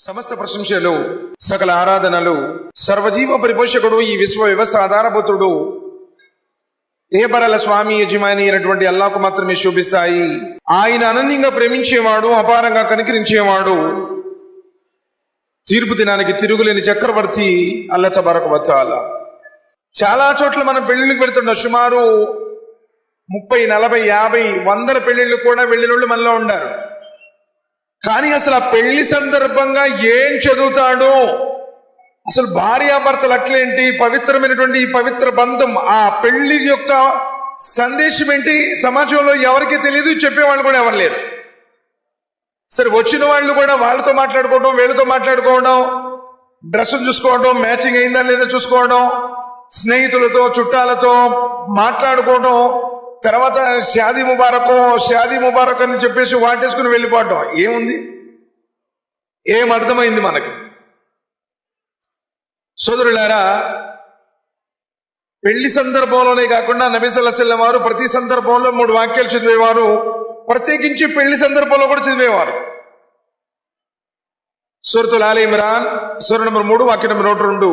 సమస్త ప్రశంసలు సకల ఆరాధనలు. సర్వజీవ పరిపోషకుడు ఈ విశ్వ వ్యవస్థ ఆధారభూతుడు. ఏబరల స్వామి యజమాని అయినటువంటి అల్లాకు మాత్రమే శోభిస్తాయి. ఆయన అనన్యంగా ప్రేమించేవాడు అపారంగా కనికరించేవాడు. తీర్పు దినానికి తిరుగులేని చక్రవర్తి అల్లత తబరకు వచ్చాల చాలా చోట్ల మనం పెళ్ళిళ్ళకి వెళ్తుంటాం సుమారు ముప్పై నలభై యాభై వందల పెళ్ళిళ్ళు కూడా వెళ్ళినోళ్ళు మనలో ఉండారు. కానీ అసలు ఆ పెళ్ళి సందర్భంగా ఏం చదువుతాడో? అసలు భార్యాభర్తలు అట్లేంటి? పవిత్రమైనటువంటి ఈ పవిత్ర బంధం ఆ పెళ్ళి యొక్క సందేశం ఏంటి? సమాజంలో ఎవరికి తెలియదు చెప్పేవాళ్ళు కూడా ఎవరు లేరు. సరే వచ్చిన వాళ్ళు కూడా వాళ్ళతో మాట్లాడుకోవడం వీళ్ళతో మాట్లాడుకోవడం డ్రెస్సులు చూసుకోవడం మ్యాచింగ్ అయిందా లేదా చూసుకోవడం స్నేహితులతో చుట్టాలతో మాట్లాడుకోవడం తర్వాత షాదీ ముబారకో షాదీ ముబారక్ అని చెప్పేసి వాటేసుకుని వెళ్ళిపోవటం. ఏముంది? ఏం అర్థమైంది మనకి? సోదరులారా పెళ్ళి సందర్భంలోనే కాకుండా నబీ వారు ప్రతి సందర్భంలో మూడు వాక్యాలు చదివేవారు. ప్రత్యేకించి పెళ్ళి సందర్భంలో కూడా చదివేవారు. సూరతుల్ ఆలి ఇమ్రాన్ సూర్య నెంబర్ మూడు వాక్య నెంబర్ నూట రెండు.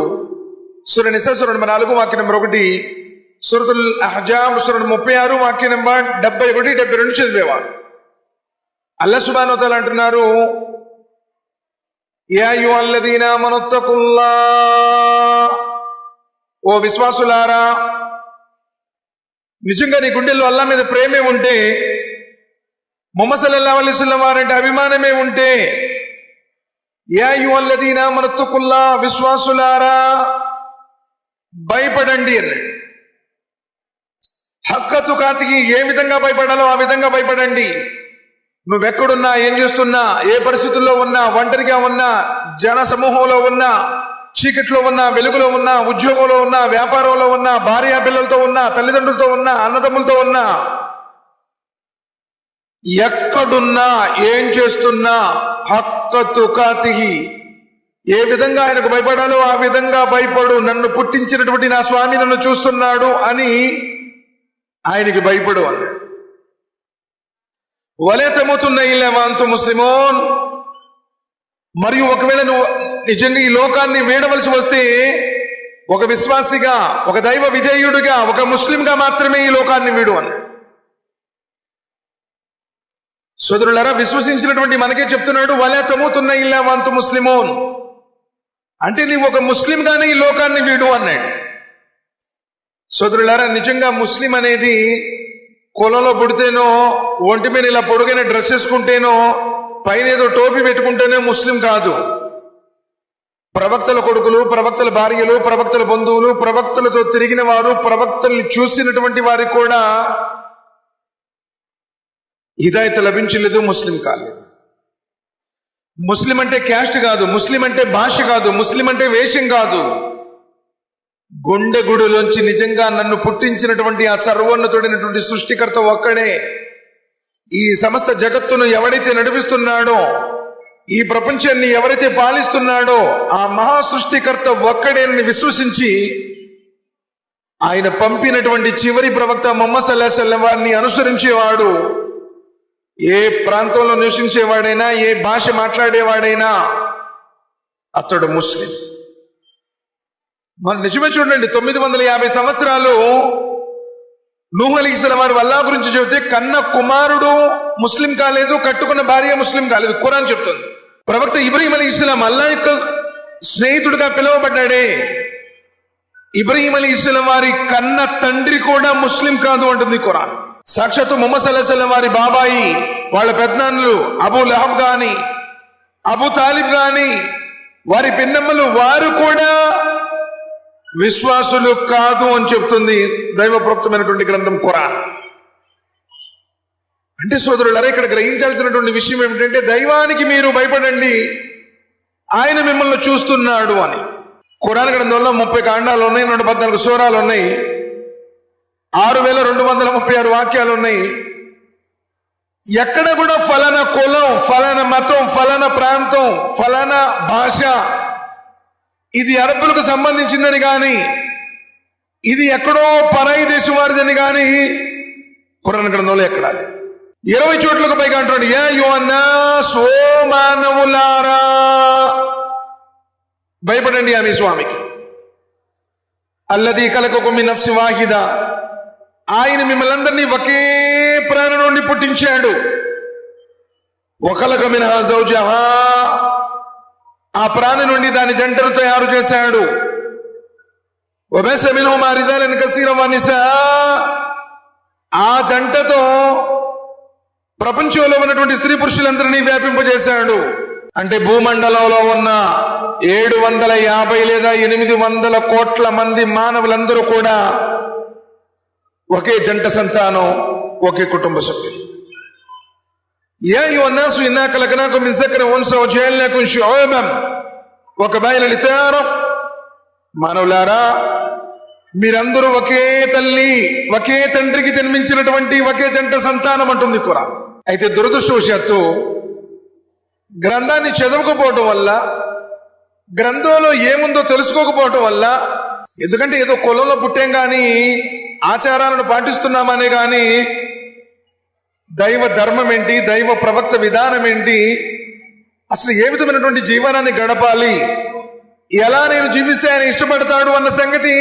సూర్య నిశా సూర్య నెంబర్ నాలుగు వాక్య నెంబర్ ఒకటి. సూరతుల్ అహజాబ్ సూర ముప్పై ఆరు వాక్య నెంబర్ డెబ్బై ఒకటి డెబ్బై రెండు చదివేవారు. అల్ల సుబానోతలు అంటున్నారు ఓ విశ్వాసులారా నిజంగా నీ గుండెల్లో అల్లా మీద ప్రేమే ఉంటే మొహమ్మద్ సల్లల్లాహు వారంటే అభిమానమే ఉంటే యా యువల్లదీనా మనత్తుకుల్లా విశ్వాసులారా భయపడండి అన్నాడు. హక్కతు కాతికి ఏ విధంగా భయపడాలో ఆ విధంగా భయపడండి. నువ్వెక్కడున్నా ఏం చేస్తున్నా ఏ పరిస్థితుల్లో ఉన్నా ఒంటరిగా ఉన్నా జన సమూహంలో ఉన్నా చీకట్లో ఉన్నా వెలుగులో ఉన్నా ఉద్యోగంలో ఉన్నా వ్యాపారంలో ఉన్నా భార్యా పిల్లలతో ఉన్నా తల్లిదండ్రులతో ఉన్నా అన్నదమ్ములతో ఉన్నా ఎక్కడున్నా ఏం చేస్తున్నా హక్కతు తుకాతిహి ఏ విధంగా ఆయనకు భయపడాలో ఆ విధంగా భయపడు. నన్ను పుట్టించినటువంటి నా స్వామి నన్ను చూస్తున్నాడు అని ఆయనకి భయపడు అన్నాడు వలే తమ్ముతున్న ఇల్లేవాంతు ముస్లిమోన్ మరియు ఒకవేళ నువ్వు నిజంగా ఈ లోకాన్ని వేడవలసి వస్తే ఒక విశ్వాసిగా ఒక దైవ విధేయుడిగా ఒక ముస్లింగా మాత్రమే ఈ లోకాన్ని వీడు అన్నాడు సోదరులరా విశ్వసించినటువంటి మనకే చెప్తున్నాడు వలే తమ్ముతున్న ఇల్లేవాంతు ముస్లిమోన్. అంటే నీవు ఒక ముస్లింగానే ఈ లోకాన్ని వీడు అన్నాడు. సోదరులారా నిజంగా ముస్లిం అనేది కులంలో పుడితేనో ఒంటి మీద ఇలా పొడుగైన డ్రెస్ వేసుకుంటేనో పైన ఏదో టోపీ పెట్టుకుంటేనే ముస్లిం కాదు. ప్రవక్తల కొడుకులు ప్రవక్తల భార్యలు ప్రవక్తల బంధువులు ప్రవక్తలతో తిరిగిన వారు ప్రవక్తల్ని చూసినటువంటి వారికి కూడా హిదాయత లభించలేదు ముస్లిం కాలేదు. ముస్లిం అంటే క్యాస్ట్ కాదు ముస్లిం అంటే భాష కాదు ముస్లిం అంటే వేషం కాదు. గుండెగుడులోంచి నిజంగా నన్ను పుట్టించినటువంటి ఆ సర్వోన్నతుడైనటువంటి సృష్టికర్త ఒక్కడే. ఈ సమస్త జగత్తును ఎవడైతే నడిపిస్తున్నాడో ఈ ప్రపంచాన్ని ఎవరైతే పాలిస్తున్నాడో ఆ మహా సృష్టికర్త ఒక్కడేనని విశ్వసించి ఆయన పంపినటువంటి చివరి ప్రవక్త మొహమ్మద్ సల్లాహం వారిని అనుసరించేవాడు. ఏ ప్రాంతంలో నివసించేవాడైనా ఏ భాష మాట్లాడేవాడైనా అతడు ముస్లిం. మరి నిజమే చూడండి తొమ్మిది వందల యాభై సంవత్సరాలు నూహ్ వారి వల్లా గురించి చెబితే కన్న కుమారుడు ముస్లిం కాలేదు కట్టుకున్న భార్య ముస్లిం కాలేదు కురాన్ చెప్తుంది. ప్రవక్త ఇబ్రహీం అలీ ఇస్లాం అల్లా యొక్క స్నేహితుడిగా పిలువబడ్డాడే. ఇబ్రహీం అలీ ఇస్లాం వారి కన్న తండ్రి కూడా ముస్లిం కాదు అంటుంది కురాన్ సాక్షాత్తు ముహమ్మద్ సల్లాహం వారి బాబాయి వాళ్ళ పెద్దనాన్నలు అబూ లహబ్ గాని అబూ తాలిబ్ గాని వారి పిన్నమ్మలు వారు కూడా విశ్వాసులు కాదు అని చెప్తుంది దైవప్రోక్తమైనటువంటి గ్రంథం ఖురాన్. అంటే సోదరులారా ఇక్కడ గ్రహించాల్సినటువంటి విషయం ఏమిటంటే దైవానికి మీరు భయపడండి ఆయన మిమ్మల్ని చూస్తున్నాడు అని. ఖురాన్ గ్రంథంలో ముప్పై కాండాలు ఉన్నాయి రెండు పద్నాలుగు సూరాలు ఉన్నాయి ఆరు వేల రెండు వందల ముప్పై ఆరు వాక్యాలు ఉన్నాయి. ఎక్కడ కూడా ఫలానా కులం ఫలానా మతం ఫలానా ప్రాంతం ఫలానా భాష ఇది అరబ్బులకు సంబంధించిందని కానీ ఇది ఎక్కడో పరాయి దేశం వారిదని కానీ కురాన్ గ్రంథంలో ఎక్కడ ఇరవై చోట్లకు పైగా అంటాడు ఏ యువన్నా సో మానవులారా భయపడండి ఆమె స్వామికి. అల్లది కలకొక మీ నఫ్సి వాహిద ఆయన మిమ్మల్ని అందరినీ ఒకే ప్రాణం నుండి పుట్టించాడు. ఒకలక మినహా జౌజహా ఆ ప్రాణి నుండి దాని జంటను తయారు చేశాడు. ఒబెసమిను మారిదాలని కసీరం వనిసా ఆ జంటతో ప్రపంచంలో ఉన్నటువంటి స్త్రీ పురుషులందరినీ వ్యాపింపజేశాడు. అంటే భూమండలంలో ఉన్న ఏడు వందల యాభై లేదా ఎనిమిది వందల కోట్ల మంది మానవులందరూ కూడా ఒకే జంట సంతానం ఒకే కుటుంబ సభ్యులు. యా యువన్నాసు ఇన్నా కలకనాకు మిన్ జకర ఉన్సా వజయల్నాకుం షుఐబం ఒక బయలు లితారఫ్ మనవులారా మీరందరూ ఒకే తల్లి ఒకే తండ్రికి జన్మించినటువంటి ఒకే జంట సంతానం అంటుంది ఖురాన్. అయితే దురదృష్టవశాత్తు గ్రంథాన్ని చదవకపోవటం వల్ల గ్రంథంలో ఏముందో తెలుసుకోకపోవటం వల్ల ఎందుకంటే ఏదో కులంలో పుట్టాం కానీ ఆచారాలను పాటిస్తున్నామనే కానీ దైవ ధర్మం ఏంటి? దైవ ప్రవక్త విధానం ఏంటి? అసలు ఏ విధమైనటువంటి జీవనాన్ని గడపాలి? ఎలా నేను జీవిస్తే ఆయన ఇష్టపడతాడు అన్న సంగతి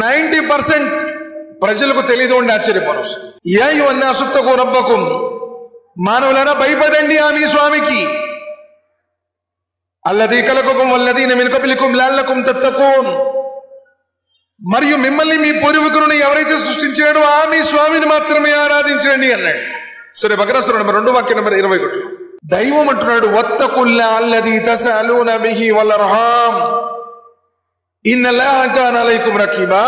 నైంటీ పర్సెంట్ ప్రజలకు తెలియదు ఉండి ఆశ్చర్యపరు ఏ ఇవన్నీ అసుత్తకు రబ్బకం? మానవులారా భయపడండి ఆమె స్వామికి. అల్లది కలకుకం వల్లది నెమెనుక పిలుకుం లాల్లకుం తత్తకోన్ మరియు మిమ్మల్ని మీ పూర్వీకులను ఎవరైతే సృష్టించాడో ఆ మీ స్వామిని మాత్రమే ఆరాధించండి అన్నాడు. సరే బకరస్తుడు నెంబర్ రెండు వాక్యం నెంబర్ ఇరవై ఒకటి దైవం అంటున్నాడు వత్తకుల్లా అల్లది తసలూన బిహి వల్లర్హాం ఇన్నలాహకానలైకుం రకీబా.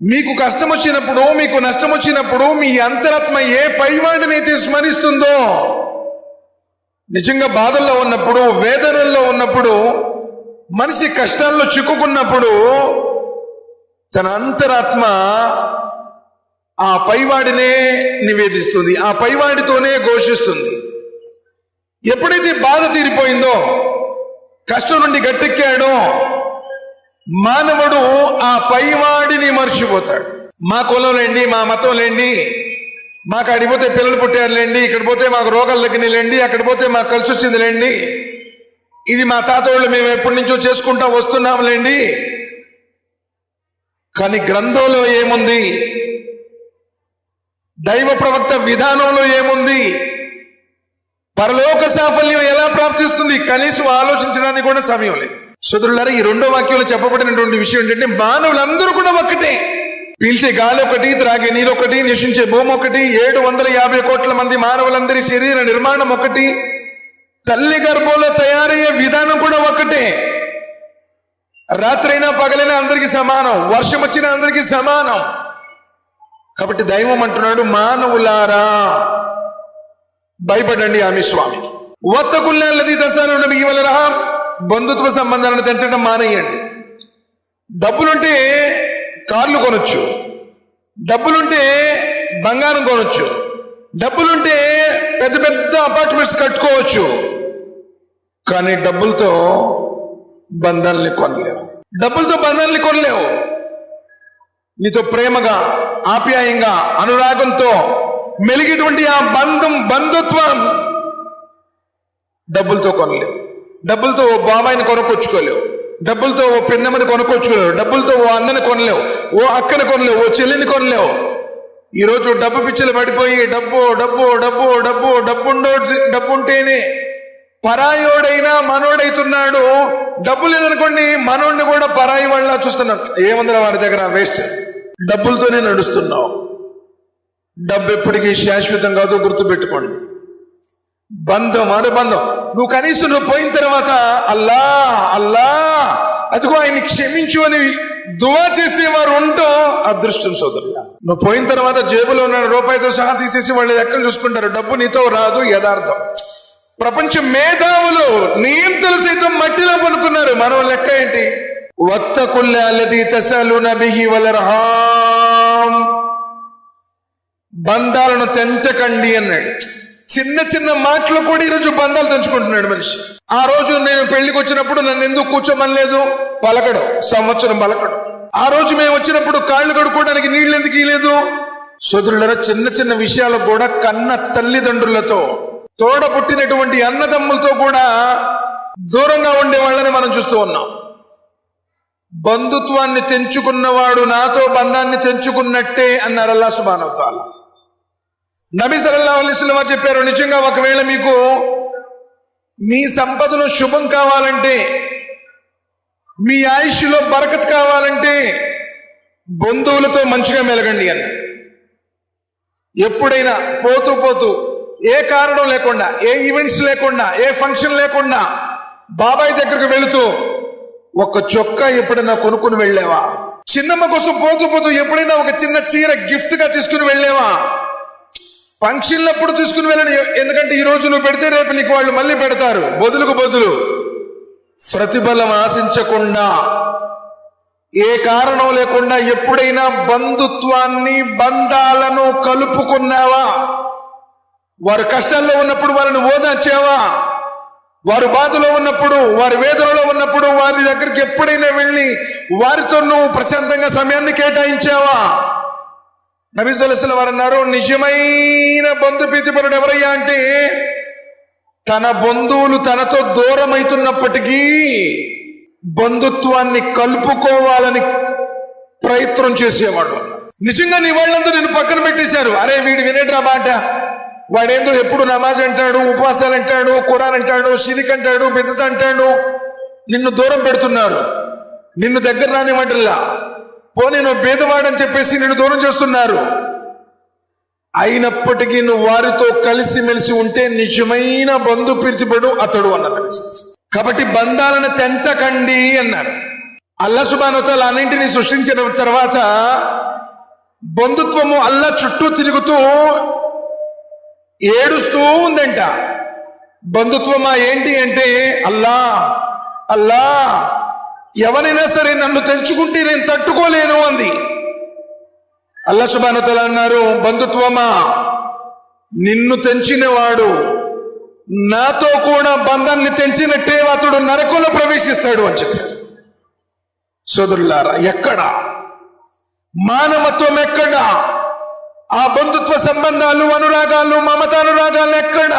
మీకు కష్టం వచ్చినప్పుడు మీకు నష్టం వచ్చినప్పుడు మీ అంతరాత్మ ఏ పైవాడినైతే స్మరిస్తుందో నిజంగా బాధల్లో ఉన్నప్పుడు వేదనల్లో ఉన్నప్పుడు మనిషి కష్టాల్లో చిక్కుకున్నప్పుడు తన అంతరాత్మ ఆ పైవాడినే నివేదిస్తుంది ఆ పైవాడితోనే ఘోషిస్తుంది. ఎప్పుడైతే బాధ తీరిపోయిందో కష్టం నుండి గట్టెక్కాడో మానవుడు ఆ పైవాడిని మర్చిపోతాడు. మా కులం లేండి మా మతం లేండి మాకు అడిగిపోతే పిల్లలు పుట్టారులేండి ఇక్కడ పోతే మాకు రోగాలు తగ్గినాయిలేండి అక్కడ పోతే మాకు కలిసి వచ్చింది లేండి ఇది మా తాతోళ్ళు మేము ఎప్పటి నుంచో చేసుకుంటా వస్తున్నాంలేండి. కానీ గ్రంథంలో ఏముంది? దైవ ప్రవక్త విధానంలో ఏముంది? పరలోక సాఫల్యం ఎలా ప్రాప్తిస్తుంది? కనీసం ఆలోచించడానికి కూడా సమయం లేదు. సోదరులారా ఈ రెండో వాక్యంలో చెప్పబడినటువంటి విషయం ఏంటంటే మానవులందరూ కూడా ఒక్కటే. పీల్చే గాలి ఒకటి త్రాగే నీరు ఒకటి నివసించే భూమి ఒకటి ఏడు వందల యాభై కోట్ల మంది మానవులందరి శరీర నిర్మాణం ఒకటి తల్లి గర్భంలో తయారయ్యే విధానం కూడా ఒకటే. రాత్రైనా పగలైనా అందరికీ సమానం. వర్షం వచ్చినా అందరికీ సమానం. కాబట్టి దైవం అంటున్నాడు మానవులారా భయపడండి ఆమె స్వామికి. ఒత్తకుల్లాలది దశాలు నబి వలరహ బంధుత్వ సంబంధాలను తెంచడం మానేయండి. డబ్బులుంటే కార్లు కొనొచ్చు. డబ్బులుంటే బంగారం కొనొచ్చు. డబ్బులుంటే పెద్ద పెద్ద అపార్ట్మెంట్స్ కట్టుకోవచ్చు. కానీ డబ్బులతో బంధాలని కొనలేవు. డబ్బులతో బంధాలని కొనలేవు. నీతో ప్రేమగా ఆప్యాయంగా అనురాగంతో మెలిగేటువంటి ఆ బంధం బంధుత్వం డబ్బులతో కొనలేవు. డబ్బులతో ఓ బాబాయిని కొనుక్కొచ్చుకోలేవు. డబ్బులతో ఓ పిన్నమ్మని కొనుక్కొచ్చుకోలేవు. డబ్బులతో ఓ అన్నని కొనలేవు. ఓ అక్కని కొనలేవు. ఓ చెల్లిని కొనలేవు. ఈరోజు డబ్బు పిచ్చలు పడిపోయి డబ్బు డబ్బు డబ్బు డబ్బు డబ్బుండో డబ్బు ఉంటేనే పరాయోడైనా మనోడైతున్నాడు. డబ్బు లేదనుకోండి మనోడిని కూడా పరాయి వాళ్ళ చూస్తున్నాం. ఏముందిరా వాడి దగ్గర? వేస్ట్. డబ్బులతోనే నడుస్తున్నావు డబ్బు ఎప్పటికీ శాశ్వతం కాదు గుర్తుపెట్టుకోండి. బంధం అనుబంధం నువ్వు కనీసం నువ్వు పోయిన తర్వాత అల్లా అల్లా అదిగో ఆయన్ని క్షమించు అని దువా చేసేవారు ఉండటం అదృష్టం సోదరులా నువ్వు పోయిన తర్వాత జేబులో ఉన్న రూపాయితో సహా తీసేసి వాళ్ళు ఎక్కడ చూసుకుంటారు. డబ్బు నీతో రాదు యథార్థం. ప్రపంచ మేధావులు నియంతలు సైతం మట్టిలో పనుకున్నారు మనం లెక్క ఏంటి? వత్తకుల్లది తసలు నబిహి వలరహాం బంధాలను తెంచకండి అన్నాడు. చిన్న చిన్న మాటలు కూడా ఈరోజు బంధాలు తెంచుకుంటున్నాడు మనిషి. ఆ రోజు నేను పెళ్ళికి వచ్చినప్పుడు నన్ను ఎందుకు కూర్చోమనలేదు? పలకడు సంవత్సరం పలకడు. ఆ రోజు మేము వచ్చినప్పుడు కాళ్ళు కడుక్కోవడానికి నీళ్ళు ఎందుకు ఇలేదు సోదరులరా చిన్న చిన్న విషయాలు కూడా కన్న తల్లిదండ్రులతో తోడ పుట్టినటువంటి అన్నదమ్ములతో కూడా దూరంగా ఉండే వాళ్ళని మనం చూస్తూ ఉన్నాం. బంధుత్వాన్ని తెంచుకున్నవాడు నాతో బంధాన్ని తెంచుకున్నట్టే అన్నారు అల్లా సుబానవతాల నబీ సల్లా అలిస్లమా చెప్పారు నిజంగా ఒకవేళ మీకు మీ సంపదలో శుభం కావాలంటే మీ ఆయుష్లో బరకత్ కావాలంటే బంధువులతో మంచిగా మెలగండి అన్న ఎప్పుడైనా పోతూ పోతూ ఏ కారణం లేకుండా ఏ ఈవెంట్స్ లేకుండా ఏ ఫంక్షన్ లేకుండా బాబాయ్ దగ్గరకు వెళుతూ ఒక చొక్కా ఎప్పుడైనా కొనుక్కుని వెళ్ళావా? చిన్నమ్మ కోసం పోతూ పోతూ ఎప్పుడైనా ఒక చిన్న చీర గిఫ్ట్గా తీసుకుని వెళ్ళావా? ఫంక్షన్లప్పుడు తీసుకుని వెళ్ళని ఎందుకంటే ఈ రోజు నువ్వు పెడితే రేపు నీకు వాళ్ళు మళ్ళీ పెడతారు. బదులుకు బదులు ప్రతిఫలం ఆశించకుండా ఏ కారణం లేకుండా ఎప్పుడైనా బంధుత్వాన్ని బంధాలను కలుపుకున్నావా? వారు కష్టాల్లో ఉన్నప్పుడు వారిని ఓదార్చావా? వారు బాధలో ఉన్నప్పుడు వారి వేదనలో ఉన్నప్పుడు వారి దగ్గరికి ఎప్పుడైనా వెళ్ళి వారితో నువ్వు ప్రశాంతంగా సమయాన్ని కేటాయించావా? నబీసలసిన వారు అన్నారు నిజమైన బంధు ప్రీతిపరుడు ఎవరయ్యా అంటే తన బంధువులు తనతో దూరమైతున్నప్పటికీ బంధుత్వాన్ని కలుపుకోవాలని ప్రయత్నం చేసేవాడు నిజంగా నీ వాళ్ళందరూ నేను పక్కన పెట్టేశారు. అరే వీడు వినేట్రా బాట? వాడేందో ఎప్పుడు నమాజ్ అంటాడు ఉపవాసాలు అంటాడు కురాన్ అంటాడు షిరిక్ అంటాడు బిద్దత అంటాడు. నిన్ను దూరం పెడుతున్నారు. నిన్ను దగ్గర రానివ్వటల్లా పోనీ నువ్వు పేదవాడని చెప్పేసి నిన్ను దూరం చేస్తున్నారు. అయినప్పటికీ నువ్వు వారితో కలిసిమెలిసి ఉంటే నిజమైన బంధు పిలిచిపడు అతడు అన్నారు కాబట్టి బంధాలను తెంచకండి అన్నారు. అల్లా సుబానుతలు అన్నింటినీ సృష్టించిన తర్వాత బంధుత్వము అల్ల చుట్టూ తిరుగుతూ ఏడుస్తూ ఉందంట. బంధుత్వమా ఏంటి అంటే అల్లా అల్లా ఎవరైనా సరే నన్ను తెంచుకుంటే నేను తట్టుకోలేను అంది. అల్లా సుబానుతల అన్నారు బంధుత్వమా నిన్ను తెంచినవాడు నాతో కూడా బంధాన్ని తెంచినట్టే అతడు నరకంలో ప్రవేశిస్తాడు అని చెప్పారు. సోదరులారా ఎక్కడ? మానవత్వం ఎక్కడ? ఆ బంధుత్వ సంబంధాలు అనురాగాలు మమతానురాగాలు ఎక్కడ?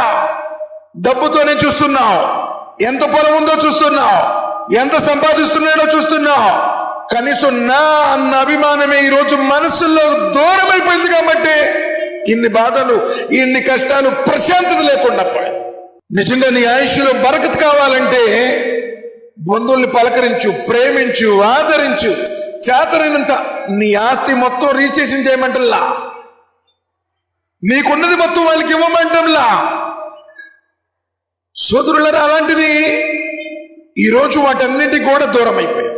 డబ్బుతోనే చూస్తున్నావు. ఎంత పొలం ఉందో చూస్తున్నావు. ఎంత సంపాదిస్తున్నాడో చూస్తున్నావు. కనీసం నా అన్న అభిమానమే ఈరోజు మనసులో దూరమైపోయింది కాబట్టి ఇన్ని బాధలు ఇన్ని కష్టాలు ప్రశాంతత లేకుండా పోయింది నిజంగా నీ ఆయుష్లో బరకత్ కావాలంటే బంధువుల్ని పలకరించు ప్రేమించు ఆదరించు. చేతనైనంత నీ ఆస్తి మొత్తం రిజిస్ట్రేషన్ చేయమంటల్లా? నీకున్నది మొత్తం వాళ్ళకి ఇవ్వమంటంలా సోదరులరా అలాంటిది ఈరోజు వాటన్నిటి కూడా దూరం అయిపోయాయి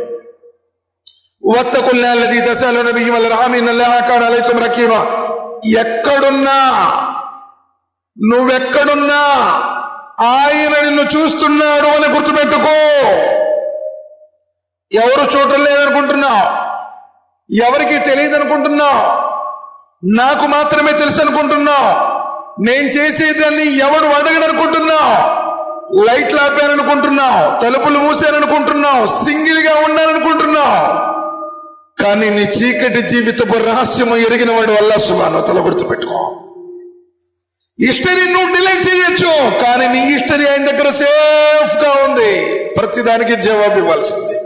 వత్తకుల్లాలది దశలో నబీ వల్ల రామీనల్లాకాడ అలైకుం రకీమా ఎక్కడున్నా నువ్వెక్కడున్నా ఆయన నిన్ను చూస్తున్నాడు అని గుర్తుపెట్టుకో. ఎవరు చూడలేదనుకుంటున్నావు ఎవరికి తెలియదు అనుకుంటున్నావు నాకు మాత్రమే తెలుసు అనుకుంటున్నావు. నేను చేసేదాన్ని ఎవడు అడగడనుకుంటున్నావు. లైట్లు ఆపాననుకుంటున్నావు తలుపులు మూసాననుకుంటున్నావు సింగిల్గా ఉన్నాననుకుంటున్నావు కానీ నీ చీకటి జీవితపు రహస్యము ఎరిగిన వాడు వల్ల సుమాను తల గుర్తుపెట్టుకో. హిస్టరీ నువ్వు డిలీట్ చేయొచ్చు కానీ నీ హిస్టరీ ఆయన దగ్గర సేఫ్గా ఉంది. ప్రతిదానికి జవాబు ఇవ్వాల్సింది.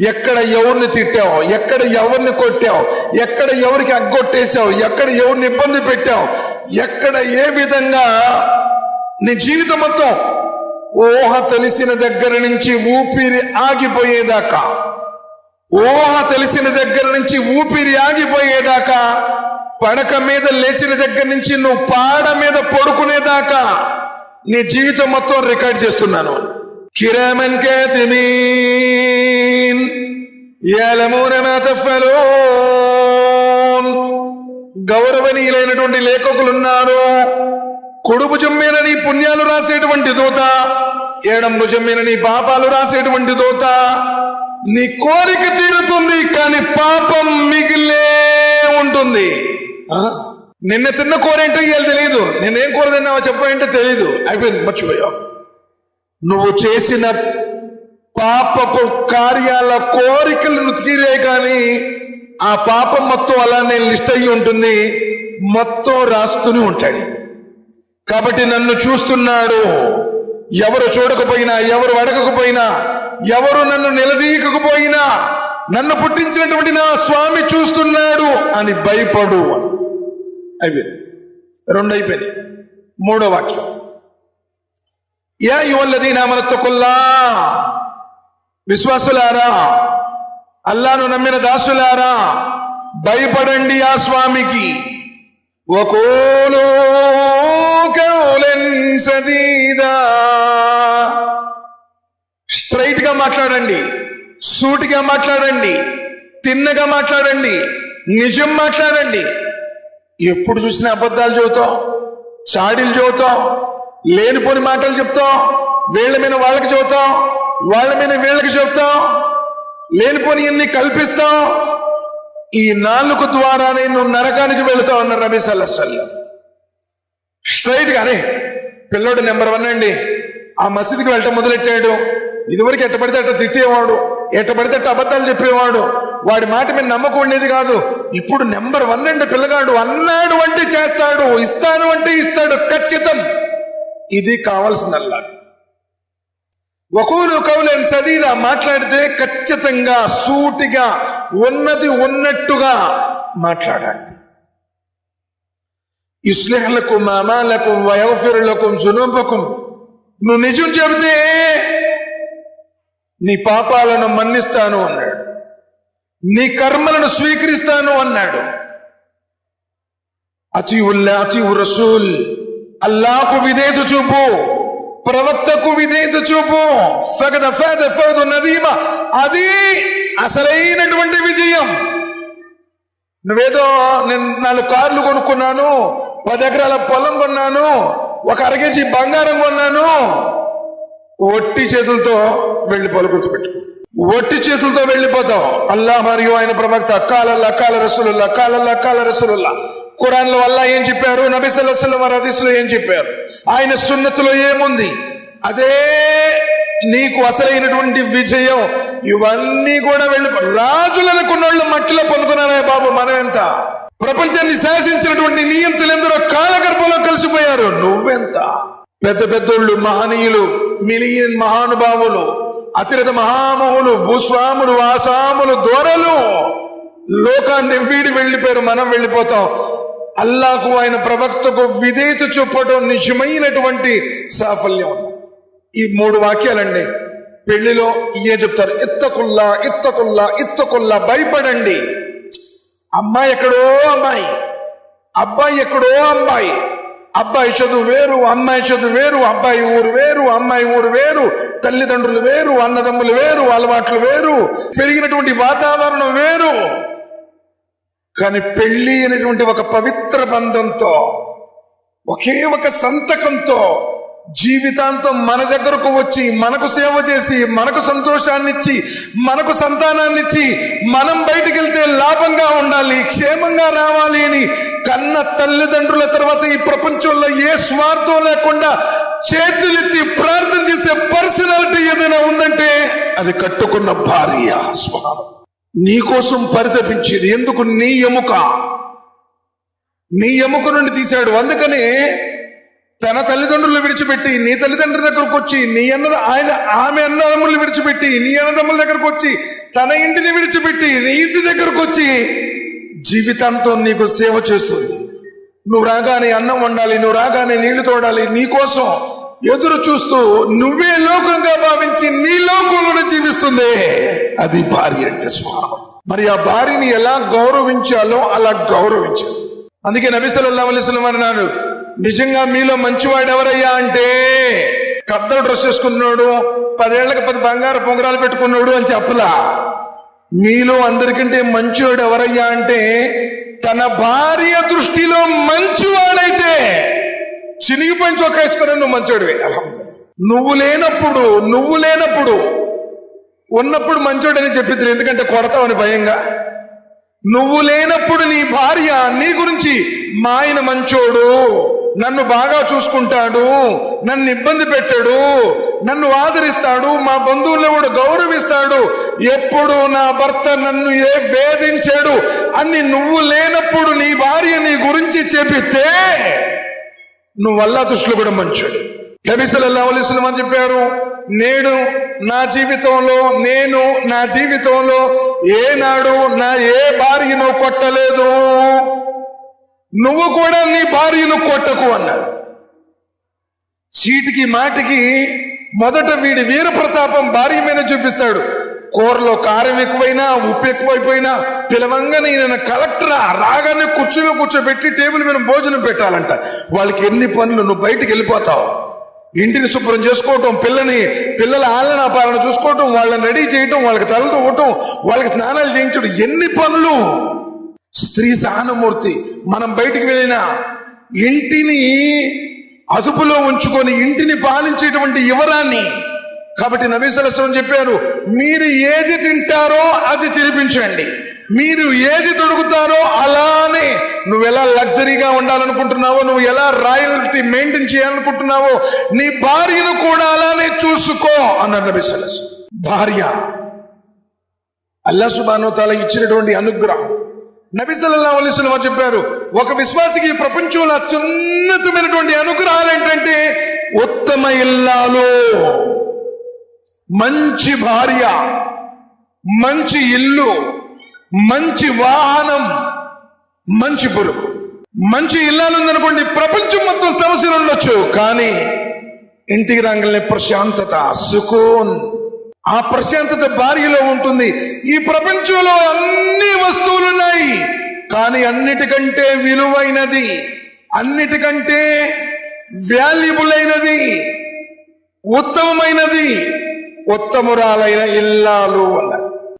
ఎక్కడ ఎవరిని తిట్టావు? ఎక్కడ ఎవరిని కొట్టావు? ఎక్కడ ఎవరికి అగ్గొట్టేశావు? ఎక్కడ ఎవరిని ఇబ్బంది పెట్టావు? ఎక్కడ ఏ విధంగా నీ జీవితం మొత్తం ఊహ తెలిసిన దగ్గర నుంచి ఊపిరి ఆగిపోయేదాకా? ఊహ తెలిసిన దగ్గర నుంచి ఊపిరి ఆగిపోయేదాకా? పడక మీద లేచిన దగ్గర నుంచి నువ్వు పాడ మీద పడుకునేదాకా? నీ జీవితం మొత్తం రికార్డ్ చేస్తున్నాను. కిరామన్ కేతిని యాలమూన మా తఫలూన్ గౌరవనీయులైనటువంటి లేఖకులు ఉన్నారు కొడుపు భుజం నీ పుణ్యాలు రాసేటువంటి దూత. ఎడం భుజం నీ పాపాలు రాసేటువంటి దూత. నీ కోరిక తీరుతుంది కానీ పాపం మిగిలే ఉంటుంది. నిన్న తిన్న కూర ఏంటో ఇవాళ తెలియదు నిన్నేం కూర తిన్నావో చెప్పేంటో తెలియదు అయిపోయింది మర్చిపోయావు. నువ్వు చేసిన పాపపు కార్యాల కోరికలను తీరే కానీ ఆ పాపం మొత్తం అలానే లిస్ట్ అయ్యి ఉంటుంది. మొత్తం రాస్తూనే ఉంటాడు. కాబట్టి నన్ను చూస్తున్నాడు. ఎవరు చూడకపోయినా ఎవరు అడగకపోయినా ఎవరు నన్ను నిలదీయకపోయినా నన్ను పుట్టించినటువంటి నా స్వామి చూస్తున్నాడు అని భయపడు అని. అయిపోయింది. రెండు అయిపోయింది మూడో వాక్యం. యా యువల్లదీన మనత్తకుల్లా విశ్వాసులారా అల్లాను నమ్మిన దాసులారా భయపడండి ఆ స్వామికి. సదీదా స్ట్రైట్గా మాట్లాడండి సూటిగా మాట్లాడండి తిన్నగా మాట్లాడండి నిజం మాట్లాడండి. ఎప్పుడు చూసినా అబద్ధాలు చెబుతాం చాడీలు చెబుతాం లేనిపోని మాటలు చెప్తాం వీళ్ళ మీద వాళ్ళకి చెబుతాం వాళ్ళ మీద వీళ్ళకి చెప్తాం. లేనిపోని ఎన్ని కల్పిస్తాం. ఈ నాలుగు ద్వారానే నువ్వు నరకానికి వెళుతావు అన్న రబీ సల్లల్లం స్ట్రైట్ గానే. పిల్లోడు నెంబర్ వన్ అండి. ఆ మసీదుకి వెళ్ళటం మొదలెట్టాడు. ఇదివరకు ఎట్ట పడితే అట్ట తిట్టేవాడు. ఎట్ట పడితే అట్ట అబద్ధాలు చెప్పేవాడు. వాడి మాట మీద నమ్మకం ఉండేది కాదు. ఇప్పుడు నెంబర్ వన్ అండి పిల్లగాడు. అన్నాడు అంటే చేస్తాడు. ఇస్తాను అంటే ఇస్తాడు. ఖచ్చితం. ఇది కావాల్సిందల్లా ఒకూరు కవులేని సదీదా మాట్లాడితే ఖచ్చితంగా సూటిగా ఉన్నది ఉన్నట్టుగా మాట్లాడండి ఇస్లేహలకు మామాలకు వయోఫిరులకు జునూబకు నువ్వు నిజం చెబితే నీ పాపాలను మన్నిస్తాను అన్నాడు. నీ కర్మలను స్వీకరిస్తాను అన్నాడు. అతి ఉల్లా అతి రసూల్ అల్లాకు విధేత చూపు. ప్రవక్తకు విధేయత చూపు. సగద ఫేద ఫేదు నదీమ. అది అసలైనటువంటి విజయం. నువ్వేదో నేను నాలుగు కార్లు కొనుక్కున్నాను పది ఎకరాల పొలం కొన్నాను ఒక అరకేజీ బంగారం కొన్నాను. ఒట్టి చేతులతో వెళ్ళిపోవాలి గుర్తుపెట్టుకో. ఒట్టి చేతులతో వెళ్ళిపోతావు అల్లా మరియు ఆయన ప్రవక్త అక్కాల అక్కాల రసులుల్లా అక్కాల అక్కాల రసులుల్లా. కురాన్ల వల్ల ఏం చెప్పారు? నబీ వారి హదీసులో ఏం చెప్పారు? ఆయన సున్నతిలో ఏముంది? అదే నీకు అసలైనటువంటి విజయం. ఇవన్నీ కూడా వెళ్ళిపో రాజులనుకున్నోళ్ళు మట్టిలో పొందుకున్నారే బాబు మనం ఎంత ప్రపంచాన్ని శాసించినటువంటి నియంతులు ఎందరో కాలగర్భంలో కలిసిపోయారు. నువ్వెంత? పెద్ద పెద్దోళ్ళు మహనీయులు మిలియన్ మహానుభావులు అతిరథ మహామహులు భూస్వాములు ఆసాములు దొరలు. లోకాన్ని వీడి వెళ్ళిపోయారు మనం వెళ్ళిపోతాం. అల్లాకు ఆయన ప్రవక్తకు విధేయత చూపడం నిజమైనటువంటి సాఫల్యం. ఈ మూడు వాక్యాలండి. పెళ్ళిలో ఏ చెప్తారు ఇత్తకుల్లా ఇత్తకుల్లా ఇత్తకుల్లా భయపడండి. అమ్మాయి ఎక్కడో అమ్మాయి. అబ్బాయి ఎక్కడో అమ్మాయి. అబ్బాయి చదువు వేరు అమ్మాయి చదువు వేరు అబ్బాయి ఊరు వేరు అమ్మాయి ఊరు వేరు తల్లిదండ్రులు వేరు అన్నదమ్ములు వేరు అలవాట్లు వేరు పెరిగినటువంటి వాతావరణం వేరు. కానీ పెళ్ళి అనేటువంటి ఒక పవిత్ర బంధంతో ఒకే ఒక సంతకంతో జీవితాంతం మన దగ్గరకు వచ్చి మనకు సేవ చేసి మనకు సంతోషాన్నిచ్చి మనకు సంతానాన్నిచ్చి మనం బయటికి వెళ్తే లాభంగా ఉండాలి క్షేమంగా రావాలి అని కన్న తల్లిదండ్రుల తర్వాత ఈ ప్రపంచంలో ఏ స్వార్థం లేకుండా చేతులెత్తి ప్రార్థన చేసే పర్సనాలిటీ ఏదైనా ఉందంటే అది కట్టుకున్న భార్య స్వభావం. నీకోసం పరితపించేది. ఎందుకు? నీ ఎముక. నీ ఎముక నుండి తీశాడు. అందుకనే తన తల్లిదండ్రులు విడిచిపెట్టి నీ తల్లిదండ్రుల దగ్గరకు వచ్చి నీ అన్న ఆయన ఆమె అన్నదమ్ములు విడిచిపెట్టి నీ అన్నదమ్ముల దగ్గరకు వచ్చి తన ఇంటిని విడిచిపెట్టి నీ ఇంటి దగ్గరకు వచ్చి జీవితాంతం నీకు సేవ చేస్తుంది. నువ్వు రాగానే అన్నం వండాలి నువ్వు రాగానే నీళ్ళు తోడాలి. నీకోసం ఎదురు చూస్తూ నువ్వే లోకంగా భావించి నీ లోకంలోనే జీవిస్తుంది. అది భార్య అంటే స్వభావం. మరి ఆ భార్యని ఎలా గౌరవించాలో అలా గౌరవించాలి. అందుకే నబీ సల్లల్లాహు అన్నాడు నిజంగా మీలో మంచివాడు ఎవరయ్యా అంటే కద్దలు డ్రెస్ వేసుకున్నాడు పదేళ్ళకు పది బంగారు పొంగరాలు పెట్టుకున్నాడు అని చెప్పలా. మీలో అందరికంటే మంచివాడు ఎవరయ్యా అంటే తన భార్య దృష్టిలో మంచివాడైతే చినిగిపోయిన చొక్కా వేసుకుని నువ్వు మంచోడివే. అల్హమ్దులిల్లాహ్. నువ్వు లేనప్పుడు నువ్వు లేనప్పుడు ఉన్నప్పుడు మంచోడని చెప్పిద్ది ఎందుకంటే కొడతావని భయంగా. నువ్వు లేనప్పుడు నీ భార్య నీ గురించి మా ఆయన మంచోడు నన్ను బాగా చూసుకుంటాడు నన్ను ఇబ్బంది పెట్టాడు నన్ను ఆదరిస్తాడు మా బంధువులను కూడా గౌరవిస్తాడు ఎప్పుడు నా భర్త నన్ను ఏ వేధించాడు అని నువ్వు లేనప్పుడు నీ భార్య నీ గురించి చెబితే నువ్వు అల్లా దృష్టిలో కూడా మంచోడు. నబిసల్లాహులిస్లం అని చెప్పారు నేను నా జీవితంలో నేను నా జీవితంలో ఏనాడు నా ఏ భార్యను కొట్టలేదు. నువ్వు కూడా నీ భార్యను కొట్టకు అన్నారు. చీటికి మాటికి మొదట వీడి వీరప్రతాపం భార్య మీద చూపిస్తాడు. కూరలో కారం ఎక్కువైనా ఉప్పు ఎక్కువైపోయినా పిలవంగానే నేను కలెక్టర్ రాగానే కుర్చీలో కూర్చోబెట్టి టేబుల్ మీద భోజనం పెట్టాలంట. వాళ్ళకి ఎన్ని పనులు నువ్వు బయటికి వెళ్ళిపోతావు? ఇంటిని శుభ్రం చేసుకోవటం పిల్లని పిల్లల ఆలన పాలన చూసుకోవటం వాళ్ళని రెడీ చేయటం వాళ్ళకి తలతో తవ్వటం వాళ్ళకి స్నానాలు చేయించడం ఎన్ని పనులు? స్త్రీ సహనమూర్తి మనం బయటికి వెళ్ళిన ఇంటిని అదుపులో ఉంచుకొని ఇంటిని పాలించేటువంటి యువరాన్ని కాబట్టి నబీసలస్వం చెప్పారు మీరు ఏది తింటారో అది తినిపించండి. మీరు ఏది తొడుగుతారో అలానే నువ్వు ఎలా లగ్జరీగా ఉండాలనుకుంటున్నావో నువ్వు ఎలా రాయల్టీ మెయింటైన్ చేయాలనుకుంటున్నావో నీ భార్యను కూడా అలానే చూసుకో అన్నారు నబీసలస్ భార్య అల్లా సుబాను ఇచ్చినటువంటి అనుగ్రహం. నబీ సల్లల్లాహు చెప్పారు ఒక విశ్వాసికి ప్రపంచంలో అత్యున్నతమైనటువంటి అనుగ్రహాలు ఏంటంటే ఉత్తమ ఇల్లాలు. మంచి భార్య మంచి ఇల్లు. మంచి వాహనం మంచి పురుగు మంచి ఇల్లాలు ఉందనుకోండి ప్రపంచం మొత్తం సమస్యలు ఉండొచ్చు. కానీ ఇంటికి రాగలనే ప్రశాంతత సుకోన్. ఆ ప్రశాంతత భార్యలో ఉంటుంది. ఈ ప్రపంచంలో అన్ని వస్తువులు ఉన్నాయి కానీ అన్నిటికంటే విలువైనది అన్నిటికంటే వాల్యుబుల్ అయినది ఉత్తమమైనది ఉత్తమురాలైన ఇల్లాలు అన్నారు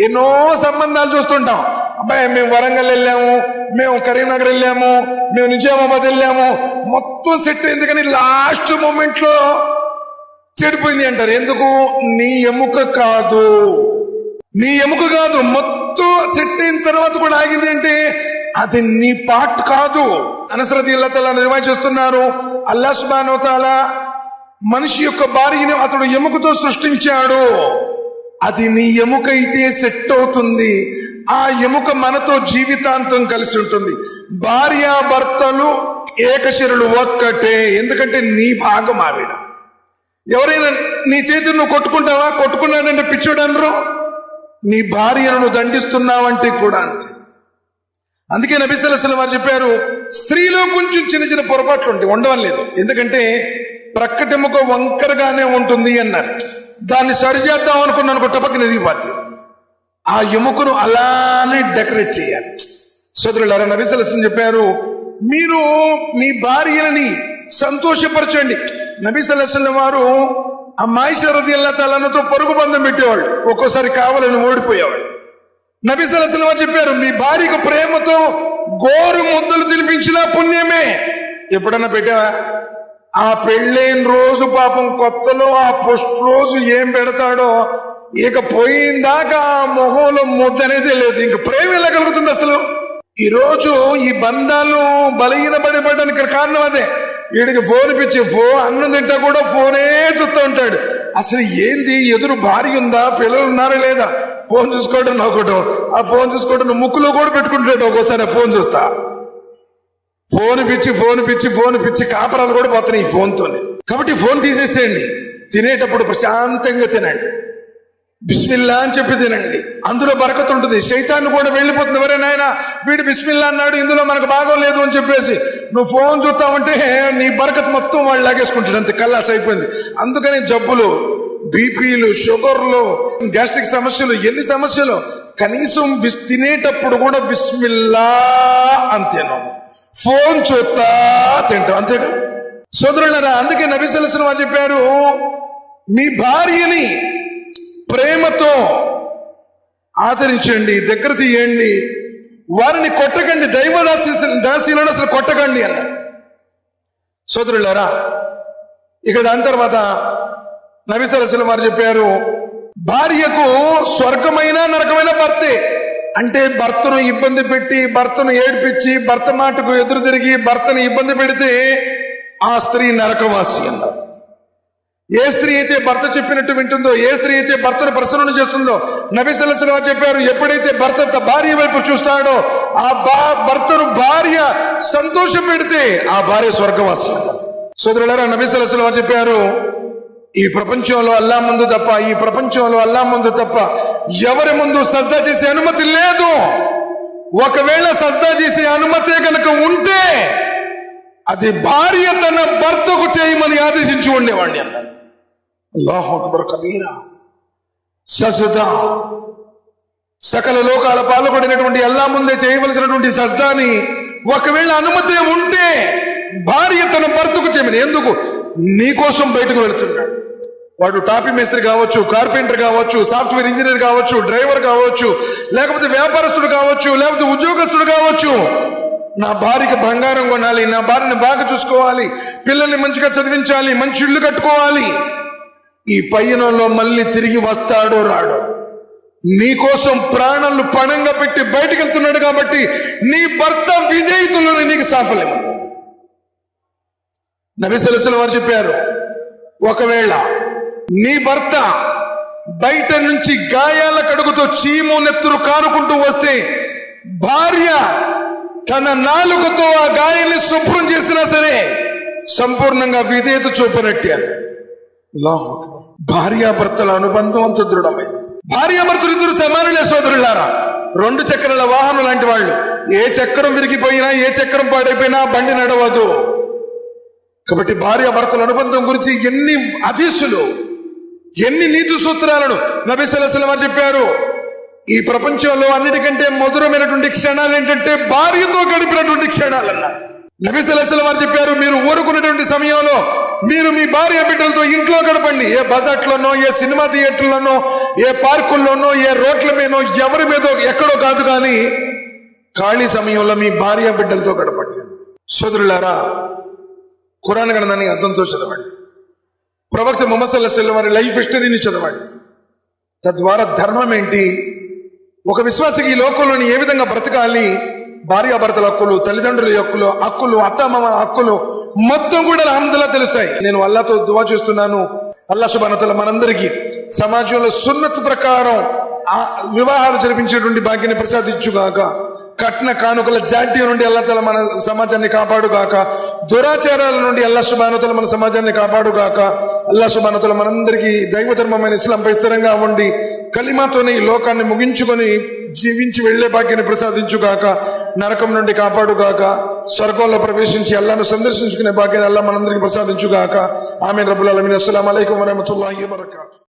ఎన్నో సంబంధాలు చూస్తుంటాం. అబ్బాయి మేము వరంగల్ వెళ్ళాము మేము కరీంనగర్ వెళ్ళాము మేము నిజామాబాద్ వెళ్ళాము. మొత్తం సెట్ అయింది కానీ లాస్ట్ మూమెంట్లో చెడిపోయింది అంటారు. ఎందుకు? నీ ఎముక కాదు. నీ ఎముక కాదు. మొత్తం సెట్ అయిన తర్వాత కూడా ఆగింది అంటే అది నీ పార్ట్ కాదు. అనసరది ఇల్లతల నిర్వహిస్తున్నారు అల్లా సుబానోతాల మనిషి యొక్క భార్యని అతడు ఎముకతో సృష్టించాడు. అది నీ ఎముకైతే సెట్ అవుతుంది. ఆ ఎముక మనతో జీవితాంతం కలిసి ఉంటుంది. భార్యాభర్తలు ఏకశిరులు ఒక్కటే. ఎందుకంటే నీ భాగం ఆవిడ. ఎవరైనా నీ చేతిని నువ్వు కొట్టుకుంటావా? కొట్టుకున్నానంటే పిచ్చుడనరు. నీ భార్యను దండిస్తున్నావంటే కూడా అంతే. అందుకే నబిసలసలు వారు చెప్పారు స్త్రీలో కొంచెం చిన్న చిన్న పొరపాట్లు ఉంటాయి ఉండడం లేదు. ఎందుకంటే ప్రక్కటెముక వంకరగానే ఉంటుంది అన్నారు. దాన్ని సరిచేద్దాం అనుకున్నాను ఒక టపక్కి ఎదిగిపోద్ది ఆ ఎముకను అలానే డెకరేట్ చేయాలి. సోదరులారా నబీసలసం చెప్పారు మీరు మీ భార్యలని సంతోషపరచండి. నబీసలసం వారు ఆ మాయిషరది అల్లా తలనతో పొరుగు బంధం పెట్టేవాళ్ళు ఒక్కోసారి కావాలని ఓడిపోయేవాళ్ళు. నబీసలసం వారు చెప్పారు మీ భార్యకు ప్రేమతో గోరు ముద్దలు తినిపించిన పుణ్యమే. ఎప్పుడన్నా పెట్టావా? ఆ పెళ్ళైన రోజు పాపం కొత్తలో ఆ పుష్ట రోజు ఏం పెడతాడో ఇక పోయిందాకా ఆ మొహంలో ముద్ద అనేది లేదు. ఇంక ప్రేమ ఎలా కలుగుతుంది అసలు? ఈరోజు ఈ బంధాలు బలహీన పడిపోవడానికి కారణం అదే. వీడికి ఫోన్ పిచ్చి ఫో అన్నం తింటా కూడా ఫోనే చూస్తూ ఉంటాడు. అసలు ఏంది? ఎదురు భార్య ఉందా? పిల్లలు ఉన్నారా లేదా? ఫోన్ చూసుకోవడం నవ్వుకోవడం ఆ ఫోన్ చూసుకోవడం ముక్కులో కూడా పెట్టుకుంటాడు ఒక్కోసారి ఫోన్ చూస్తా. ఫోన్ పిచ్చి ఫోన్ పిచ్చి ఫోన్ పిచ్చి కాపరాలు కూడా పోతున్నాయి ఈ ఫోన్తోనే. కాబట్టి ఫోన్ తీసేసేయండి. తినేటప్పుడు ప్రశాంతంగా తినండి. బిస్మిల్లా అని చెప్పి తినండి. అందులో బరకత్ ఉంటుంది. శైతాన్ని కూడా వెళ్ళిపోతుంది. ఎవరైనా నాయన? వీడు బిస్మిల్లా అన్నాడు ఇందులో మనకు బాగోలేదు అని చెప్పేసి. నువ్వు ఫోన్ చూస్తావంటే నీ బరకత్ మొత్తం వాళ్ళు లాగేసుకుంటాడు. అంతే కల్లాస్ అయిపోయింది. అందుకని జబ్బులు బీపీలు షుగర్లు గ్యాస్ట్రిక్ సమస్యలు ఎన్ని సమస్యలు? కనీసం బిస్ తినేటప్పుడు కూడా బిస్మిల్లా అంతేను ఫోన్ చూస్తా తింటాం. అంతేగా సోదరులరా అందుకే నబిసలసిన వారు చెప్పారు మీ భార్యని ప్రేమతో ఆదరించండి దగ్గర తీయండి వారిని కొట్టకండి దైవ దాసి దాసీలను అసలు కొట్టకండి అన్న సోదరులారా ఇక దాని తర్వాత నబీ వారు చెప్పారు భార్యకు స్వర్గమైన నరకమైన భర్తే అంటే భర్తను ఇబ్బంది పెట్టి భర్తను ఏడ్పించి భర్త మాటకు ఎదురు తిరిగి భర్తను ఇబ్బంది పెడితే ఆ స్త్రీ నరకవాసి అన్నారు. ఏ స్త్రీ అయితే భర్త చెప్పినట్టు వింటుందో ఏ స్త్రీ అయితే భర్తను ప్రసన్నం చేస్తుందో నబీ చెప్పారు ఎప్పుడైతే భర్త భార్య వైపు చూస్తాడో ఆ బా భర్తను భార్య సంతోషం పెడితే ఆ భార్య స్వర్గవాసి అన్నారు. సోదరులారా చెప్పారు ఈ ప్రపంచంలో అల్లా ముందు తప్ప ఈ ప్రపంచంలో అల్లా ముందు తప్ప ఎవరి ముందు సజ్దా చేసే అనుమతి లేదు. ఒకవేళ సజ్దా చేసే అనుమతే కనుక ఉంటే అది భార్య తన భర్తకు చేయమని ఆదేశించి ఉండేవాడిని అన్నాడు. అల్లాహు అక్బర్ కబీరా. సజదా. సకల లోకాల పాల్గొడినటువంటి అల్లా ముందే చేయవలసినటువంటి సజ్దాని ఒకవేళ అనుమతి ఉంటే భార్య తన భర్తకు చేయమని ఎందుకు? నీ కోసం బయటకు వెళుతున్నాడు. వాడు టాపీ మేస్త్రి కావచ్చు కార్పెంటర్ కావచ్చు సాఫ్ట్వేర్ ఇంజనీర్ కావచ్చు డ్రైవర్ కావచ్చు లేకపోతే వ్యాపారస్తుడు కావచ్చు లేకపోతే ఉద్యోగస్తుడు కావచ్చు. నా భార్యకి బంగారం కొనాలి నా భార్యని బాగా చూసుకోవాలి పిల్లల్ని మంచిగా చదివించాలి మంచి ఇల్లు కట్టుకోవాలి. ఈ పయ్యనంలో మళ్ళీ తిరిగి వస్తాడో రాడో. నీకోసం ప్రాణాలు పణంగా పెట్టి బయటకు వెళ్తున్నాడు కాబట్టి నీ భర్త విధేయతలోనే నీకు సాఫల్యం ఉంది. నబీ వారు చెప్పారు ఒకవేళ నీ భర్త బయట నుంచి గాయాల కడుగుతో చీము నెత్తురు కారుకుంటూ వస్తే భార్య తన నాలుగుతో ఆ గాయాన్ని శుభ్రం చేసినా సరే సంపూర్ణంగా విధేయత చూపినట్టే భార్యాభర్తల అనుబంధం అంత దృఢమైనది. భార్యాభర్తలు ఇద్దరు సమానులే సోదరులారా. రెండు చక్రాల వాహనం లాంటి వాళ్ళు. ఏ చక్రం విరిగిపోయినా ఏ చక్రం పాడైపోయినా బండి నడవదు. కాబట్టి భార్యాభర్తల అనుబంధం గురించి ఎన్ని అధీసులు ఎన్ని నీతి సూత్రాలను నబీ వారు చెప్పారు? ఈ ప్రపంచంలో అన్నిటికంటే మధురమైనటువంటి క్షణాలు ఏంటంటే భార్యతో గడిపినటువంటి క్షణాలు అన్నారు నబిసలసల వారు చెప్పారు మీరు ఊరుకున్నటువంటి సమయంలో మీరు మీ భార్య బిడ్డలతో ఇంట్లో గడపండి. ఏ బజార్లోనో ఏ సినిమా థియేటర్లోనో ఏ పార్కుల్లోనో ఏ రోడ్ల మీదో ఎవరి మీదో ఎక్కడో కాదు కానీ ఖాళీ సమయంలో మీ భార్య బిడ్డలతో గడపండి. సోదరులారా కురాన్ గణనాన్ని అర్థంతో చదవండి. ప్రవక్త ముహమ్మద్ వారి లైఫ్ హిస్టరీని చదవండి. తద్వారా ధర్మం ఏంటి? ఒక విశ్వాసికి ఈ లోకంలోని ఏ విధంగా బ్రతకాలి? భార్యాభర్తల హక్కులు తల్లిదండ్రుల హక్కులు హక్కులు అత్తమామ హక్కులు మొత్తం కూడా అహమ్మదులా తెలుస్తాయి. నేను అల్లాతో దువా చేస్తున్నాను. అల్లా శుభానతల మనందరికీ సమాజంలో సున్నత్ ప్రకారం ఆ వివాహాలు జరిపించేటువంటి భాగ్యాన్ని ప్రసాదించుగాక. కట్న కానుకల జాడ్యం నుండి ఎల్లతల మన సమాజాన్ని కాపాడుగాక. దురాచారాల నుండి అల్లా శుభానుతల మన సమాజాన్ని కాపాడుగాక. అల్లా శుభానుతల మనందరికీ దైవధర్మమైన ఇస్లాంపై స్థిరంగా ఉండి కలిమాతోని లోకాన్ని ముగించుకొని జీవించి వెళ్ళే భాగ్యాన్ని ప్రసాదించుగాక నరకం నుండి కాపాడుగాక స్వర్గంలో ప్రవేశించి అల్లాను సందర్శించుకునే భాగ్యాన్ని అల్లా మనందరికీ ప్రసాదించుగాక. ఆమె రబుల్ అలమిన్ అస్సలం అలైకం వరహమతుల్లాహి వరకాతు